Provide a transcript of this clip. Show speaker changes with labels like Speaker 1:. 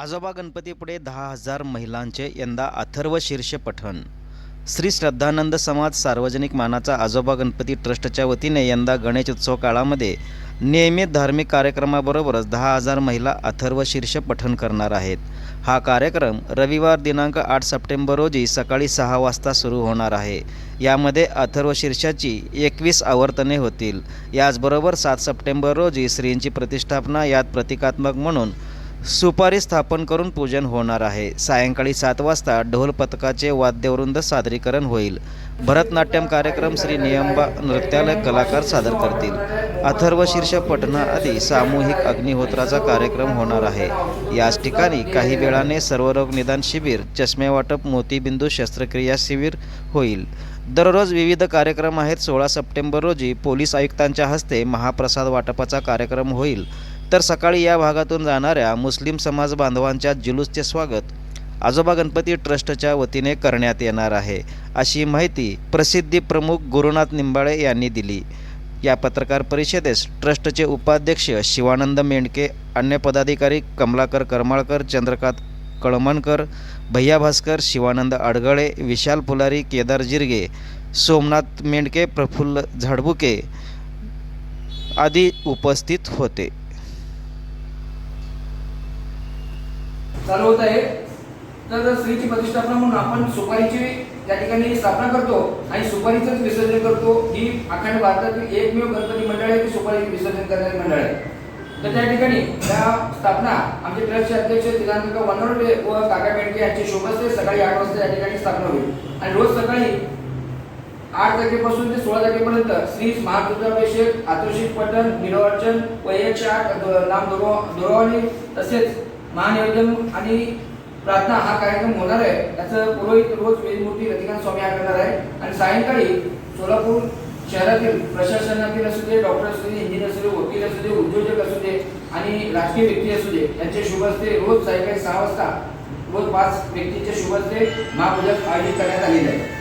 Speaker 1: आजोबा गणपतीपुढे दहा हजार महिलांचे यंदा अथर्व शीर्ष पठण. श्री श्रद्धानंद समाज सार्वजनिक मानाचा आजोबा गणपती ट्रस्टच्या वतीने यंदा गणेश उत्सव काळामध्ये नियमित धार्मिक कार्यक्रमाबरोबरच दहा हजार महिला अथर्व शीर्ष पठण करणार आहेत. हा कार्यक्रम रविवार दिनांक आठ सप्टेंबर रोजी सकाळी सहा वाजता सुरू होणार आहे. यामध्ये अथर्व शीर्षाची एकवीस आवर्तने होतील. याचबरोबर सात सप्टेंबर रोजी श्रींची प्रतिष्ठापना यात प्रतिकात्मक म्हणून सुपारी स्थापन करून पूजन होणार आहे. सायंकाळी सात वाजता ढोल पथकाचे वाद्यवृंद सादरीकरण होईल. भरतनाट्यम कार्यक्रम श्री नियंबा नृत्यालय कलाकार सादर करतील. अथर्व शीर्ष पठणाआधी सामूहिक अग्निहोत्राचा कार्यक्रम होणार आहे. याच ठिकाणी काही वेळाने सर्वरोग निदान शिबिर चष्मे वाटप मोतीबिंदू शस्त्रक्रिया शिबिर होईल. दररोज विविध कार्यक्रम आहेत. सोळा सप्टेंबर रोजी पोलीस आयुक्तांच्या हस्ते महाप्रसाद वाटपाचा कार्यक्रम होईल. तर सकाळी या भागातून जाणाऱ्या मुस्लिम समाज बांधवांच्या जुलूसचे स्वागत आजोबा गणपती ट्रस्टच्या वतीने करण्यात येणार आहे अशी माहिती प्रसिद्धी प्रमुख गुरुनाथ निंबाळे यांनी दिली. या पत्रकार परिषदेस ट्रस्टचे उपाध्यक्ष शिवानंद मेंढके अन्य पदाधिकारी कमलाकर करमाळकर चंद्रकांत कळमणकर भैया भास्कर शिवानंद अडगळे विशाल फुलारी केदार जिरगे सोमनाथ मेंढके प्रफुल्ल झाडबुके आदी उपस्थित होते.
Speaker 2: चालू होत आहे. तर स्त्रीची प्रतिष्ठापना म्हणून आपण सुपारीची त्या ठिकाणी स्थापना करतो आणि सुपारीचंच विसर्जन करतो. ही अखंड भारतातील एकमेव गणपती मंडळ आहे. की सुपारीचे विसर्जन करणारे मंडळ आहे. तर त्या ठिकाणी त्या स्थापना आमचे ट्रस्टचे अध्यक्ष दिनांक वनवडे व काका बेंडके यांचे शुभ सकाळी आठ वाजता या ठिकाणी स्थापना होईल. आणि रोज सकाळी आठ तारखेपासून ते सोळा तारखेपर्यंत श्री महारुद्राभिषेक आतोषिक पठण निरवाचन व एकशे आठ नाम दुर्वा- दुर्वाणी तसेच महानियोजन आणि प्रार्थना हा कार्यक्रम होणार आहे. त्याचं पुरोहित रोज वेदमूर्ती रतिकांत स्वामी हा करणार आहे. आणि सायंकाळी सोलापूर शहरातील प्रशासनातील असू दे डॉक्टर असू दे इंजिनियर असू दे वकील असू दे उद्योजक असू दे आणि राजकीय व्यक्ती असू दे यांचे शुभ असते रोज सायंकाळी सहा वाजता रोज पाच व्यक्तींचे शुभ असते महापूजक आयोजित करण्यात आलेले आहे.